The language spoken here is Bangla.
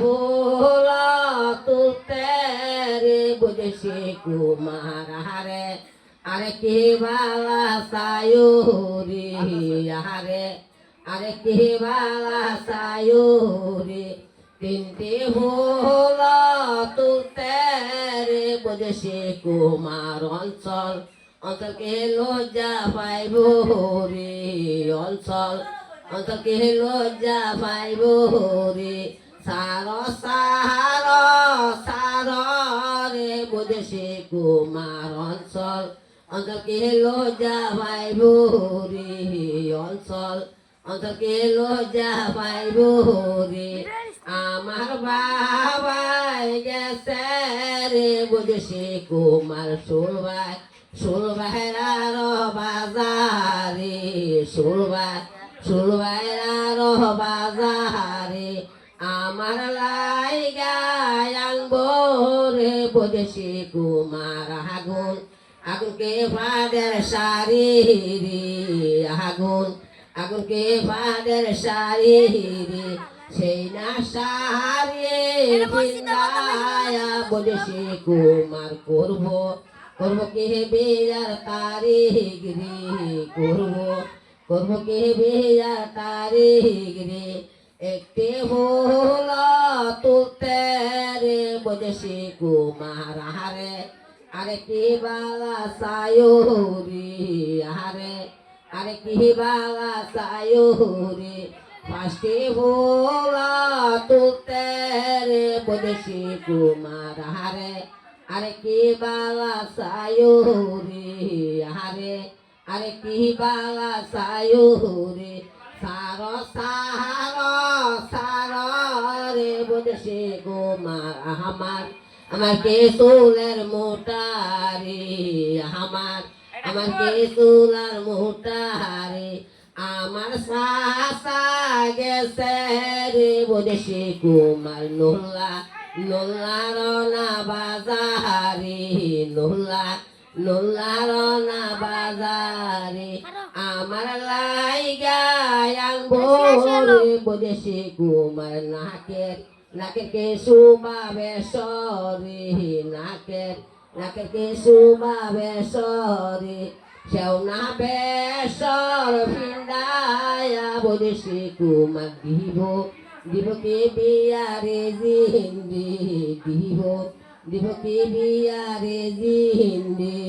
ভোলা তুলতে রে বুঝেছি কুমার হারে আরে কে বালা সায়ুরি আরে আরে কে বালা সায়ুরি, তিনটে ভোলা তুলতে রে বুঝেছি কুমার, অঞ্চল অন্তকে লজ্জা পাইব রে অঞ্চল অন্তকে লজ্জা পাইব রে সার সার সার রে বুঝেছে কুমার অঞ্চল। অন্তকে লজ্জা পাইব রে অঞ্চল। অন্তকে লজ্জা পাইব রে আমার বাবাই গেছে রে বুঝেছে কুমার সুরবাই সুরবাইরার বাজারে সুরবাই সুরবাইরার বাজারে। আমার লাই গায় আনব রে বদেশি কুমার আগুন। আগুনকে ফাদের সারি রে আগুন। আগুনকে ফাদের সারি রে সেই না সারিয়ে বৃন্দায়া বদেশি কুমার করব। করব কে বেজার তারিখ রে করব। করব কে বেজার তারিখ রে। একটি হলো তুলতে রে বদেশি কুমার, হারে আরেকটি বালা সায়ুরি, হারে আরেকটি বালা সায়ুরি পাঁচটি হলো তুলতে রে বদেশি কুমার, হারে, আরে কি বালা সায়ুরি আরে আরে কি বালা সায়ুরি, সার সার বদেশে গোমার আমার আমার কে চুলের মোটারি আমার আমার কে চুলার মোটারি আমার সাসা গেছে রে বদেশে কুমার নোলা নোলার না বাজারে নোলা নোলার না বাজারে আমার লাই গায়াং ভোরে বদেশে কুমার নাকের নাকের কে সুবাবে সরে, নাকের নাকের কে সুবাবে সরে। সেও না বেসর ফিন্দায়া বদেশে কুমার দিব দিব কে বিয়ারে জিন্দি দিব দিব কে বিয়ারে জিন্দি।